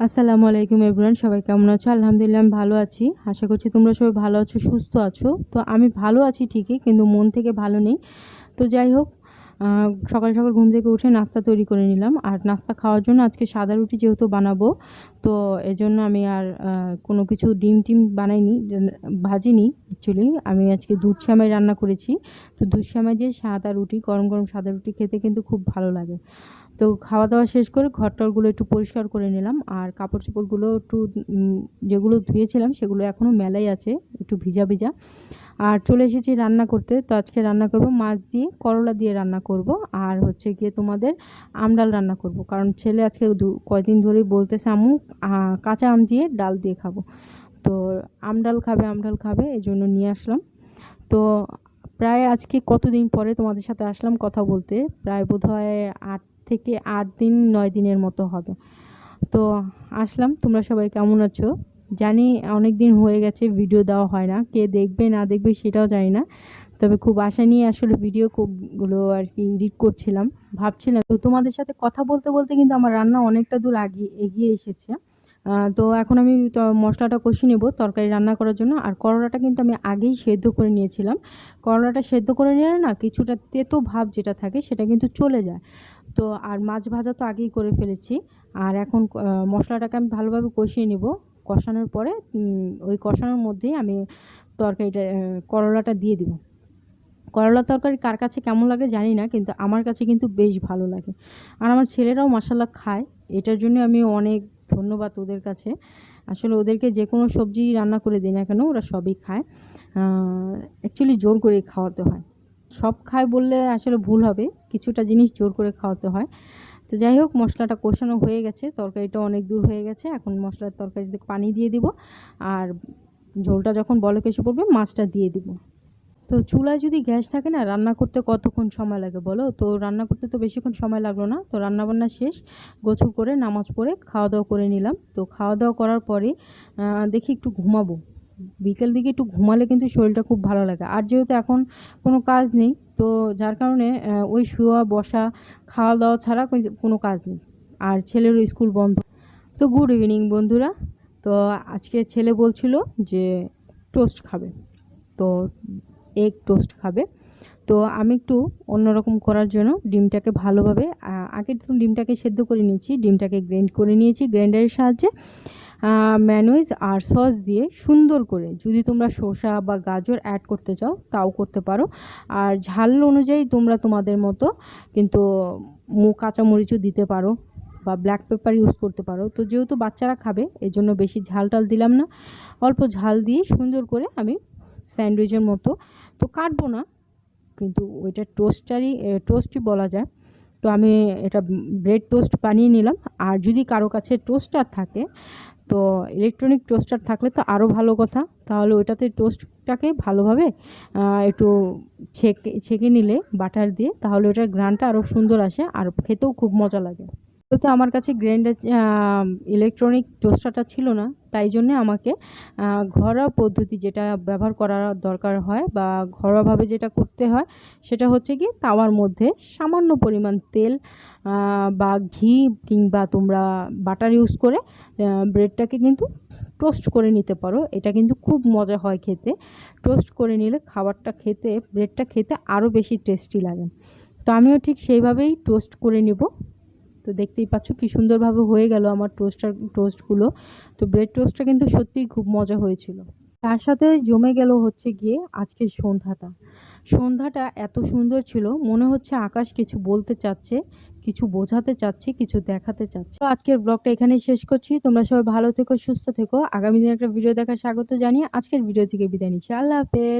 আসসালামু আলাইকুম এভরান সবাই কেমন আছো? আলহামদুলিল্লাহ আমি ভালো আছি। আশা করছি তোমরা সবাই ভালো আছো, সুস্থ আছো। তো আমি ভালো আছি ঠিকই, কিন্তু মন থেকে ভালো নেই। তো যাই হোক সকাল সকাল ঘুম থেকে উঠে নাস্তা তৈরি করে নিলাম। আর নাস্তা খাওয়ার জন্য আজকে সাদা রুটি যেহেতু বানাবো, তো এজন্য আমি আর কোনো কিছু ডিম টিম বানাইনি, ভাজিনি অ্যাকচুয়ালি আমি আজকে দুধ শ্যামাই রান্না করেছি। তো দুধ শ্যামাই দিয়ে সাদা রুটি, গরম গরম সাদা রুটি খেতে কিন্তু খুব ভালো লাগে। তো খাওয়া দাওয়া শেষ করে ঘরটরগুলো একটু পরিষ্কার করে নিলাম। আর কাপড় চোপড়গুলো একটু যেগুলো ধুয়েছিলাম সেগুলো এখনও মেলাই আছে, একটু ভিজা ভিজা। আর চলে এসেছি রান্না করতে। তো আজকে রান্না করব মাছ দিয়ে, করলা দিয়ে রান্না করব। আর হচ্ছে গিয়ে তোমাদের আমডাল রান্না করব। কারণ ছেলে আজকে কয়দিন ধরেই বলতেছে আমু কাঁচা আম দিয়ে ডাল দিয়ে খাব। তো আমডাল খাবে আমডাল খাবে এই জন্য নিয়ে আসলাম। তো প্রায় আজকে কতদিন পরে তোমাদের সাথে আসলাম কথা বলতে? প্রায় বোধহয় আট থেকে আট দিন, নয় দিনের মতো হবে। তো আসলাম, তোমরা সবাই কেমন আছো? জানি অনেক দিন হয়ে গেছে ভিডিও দেওয়া হয় না। কে দেখবে, না দেখবে সেটাও জানি না। তবে খুব আশা নিয়ে আসলে ভিডিও গুলো আর কি এডিট করছিলাম। ভাবছিলাম, তো তোমাদের সাথে কথা বলতে বলতে কিন্তু আমার রান্না অনেকটা দূর আগিয়ে এগিয়ে এসেছে। তো এখন আমি মশলাটা কষিয়ে নেব তরকারি রান্না করার জন্য। আর করলাটা কিন্তু আমি আগেই সেদ্ধ করে নিয়েছিলাম। করলাটা সেদ্ধ করে নিলে না কিছুটা তেতো ভাব যেটা থাকে সেটা কিন্তু চলে যায়। তো আর মাছ ভাজা তো আগেই করে ফেলেছি। আর এখন মশলাটাকে আমি ভালোভাবে কষিয়ে নেব। কষানোর পরে ওই কষানোর মধ্যেই আমি তরকারিটা করলাটা দিয়ে দিব। করলা তরকারি কার কাছে কেমন লাগে জানি না, কিন্তু আমার কাছে কিন্তু বেশ ভালো লাগে। আর আমার ছেলেরাও মশালা খায়। এটার জন্য আমি অনেক ধন্যবাদ ওদের কাছে। আসলে ওদেরকে যে কোনো সবজি রান্না করে দিই না কেন, ওরা সবই খায়। অ্যাকচুয়ালি জোর করে খাওয়াতে হয়। সব খায় বললে আসলে ভুল হবে। কিছুটা জিনিস জোর করে খাওয়াতে হয়। তো যাই হোক, মশলাটা কষানো হয়ে গেছে। তরকারিটা অনেক দূর হয়ে গেছে। এখন মশলার তরকারিতে পানি দিয়ে দিব। আর ঝোলটা যখন বলক এসে পড়বে, মাছটা দিয়ে দিব। তো চুলায় যদি গ্যাস থাকে না, রান্না করতে কতক্ষণ সময় লাগে বলো? তো রান্না করতে তো বেশিক্ষণ সময় লাগল না। তো রান্না বান্না শেষ। গোছল করে, নামাজ পড়ে খাওয়া দাওয়া করে নিলাম। তো খাওয়া দাওয়া করার পরে দেখি একটু ঘুমাবো। বিকেল দিকে একটু ঘুমালে কিন্তু শরীরটা খুব ভালো লাগে। আর যেহেতু এখন কোনো কাজ নেই, তো যার কারণে ওই শোয়া, বসা খাওয়া দাওয়া ছাড়া কোনো- কাজ নেই। আর ছেলেরও স্কুল বন্ধ। তো গুড ইভিনিং বন্ধুরা। তো আজকে ছেলে বলছিল যে টোস্ট খাবে। তো এগ টোস্ট খাবে। তো আমি একটু অন্যরকম করার জন্য ডিমটাকে ভালোভাবে আগে ডিমটাকে সেদ্ধ করে নিয়েছি, ডিমটাকে গ্রাইন্ড করে নিয়েছি। গ্রাইন্ডারের সাহায্যে ম্যানোইজ আর সস দিয়ে সুন্দর করে যদি তোমরা শসা বা গাজর অ্যাড করতে চাও, তাও করতে পারো। আর ঝাল অনুযায়ী তোমরা তোমাদের মতো কিন্তু কাঁচামরিচও দিতে পারো বা ব্ল্যাক পেপার ইউজ করতে পারো। তো যেহেতু বাচ্চারা খাবে এই জন্য বেশি ঝাল টাল দিলাম না। অল্প ঝাল দিয়ে সুন্দর করে আমি স্যান্ডউইচের মতো, তো কাটবো না, কিন্তু ওইটা টোস্টারই টোস্টই বলা যায়। তো আমি এটা ব্রেড টোস্ট বানিয়ে নিলাম। আর যদি কারও কাছে টোস্টার থাকে, তো ইলেকট্রনিক টোস্টার থাকলে তো আরও ভালো কথা। তাহলে ওইটাতে টোস্টটাকে ভালোভাবে একটু ছেঁকে ছেঁকে নিলে বাটার দিয়ে, তাহলে ওটার গ্রানটা আরও সুন্দর আসে আর খেতেও খুব মজা লাগে। তো আমার কাছে গ্রাইন্ডার ইলেকট্রনিক টোস্টারটা ছিল না, তাই জন্যে আমাকে ঘরোয়া পদ্ধতি যেটা ব্যবহার করার দরকার হয় বা ঘরোয়াভাবে যেটা করতে হয়, সেটা হচ্ছে কি তাওয়ার মধ্যে সামান্য পরিমাণ তেল বা ঘি কিংবা তোমরা বাটার ইউজ করে ব্রেডটাকে কিন্তু টোস্ট করে নিতে পারো, এটা কিন্তু খুব মজা হয় খেতে। টোস্ট করে নিলে খাবারটা খেতে, ব্রেডটা খেতে আরও বেশি টেস্টি লাগে। তো আমিও ঠিক সেইভাবেই টোস্ট করে নেব। তো দেখতেই পাচ্ছ কি সুন্দরভাবে হয়ে গেল আমার টোস্টার, টোস্টগুলো। তো ব্রেড টোস্টটা কিন্তু সত্যিই খুব মজা হয়েছিল। তার সাথে জমে গেল হচ্ছে গিয়ে আজকের সন্ধ্যাটা। সন্ধ্যাটা এত সুন্দর ছিল, মনে হচ্ছে আকাশ কিছু বলতে চাচ্ছে, কিছু বোঝাতে চাচ্ছে, কিছু দেখাতে চাচ্ছে। তো আজকের ব্লগটা এখানেই শেষ করছি। তোমরা সবাই ভালো থেকো, সুস্থ থেকো। আগামী দিনে একটা ভিডিও দেখার স্বাগত জানিয়ে আজকের ভিডিও থেকে বিদায় নিচ্ছি। আল্লাহ হাফেজ।